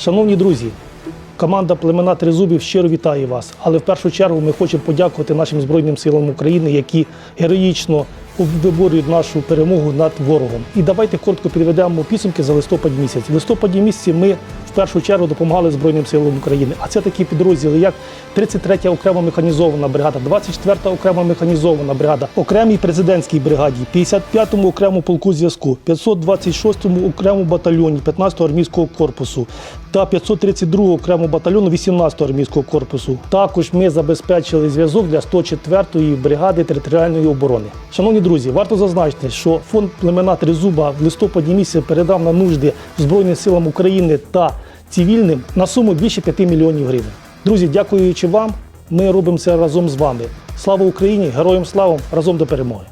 Шановні друзі, команда племена Тризубів щиро вітає вас. Але в першу чергу ми хочемо подякувати нашим Збройним силам України, які героїчно виборюють нашу перемогу над ворогом. І давайте коротко підведемо підсумки за листопад місяць. В листопаді місяці ми першу чергу допомагали Збройним силам України. А це такі підрозділи, як 33 окрема механізована бригада, 24 окрема механізована бригада, окремій президентській бригаді, 55-му окрему полку зв'язку, 526-му окрему батальйоні 15-го армійського корпусу та 532 окрему батальйону 18-го армійського корпусу. Також ми забезпечили зв'язок для 104-ї бригади територіальної оборони. Шановні друзі, варто зазначити, що фонд племена Тризуба в листопаді місяці передав на нужди Збройним силам України та цивільним на суму більше 5 мільйонів гривень. Друзі, дякуючи вам, ми робимо це разом з вами. Слава Україні! Героям слава! Разом до перемоги!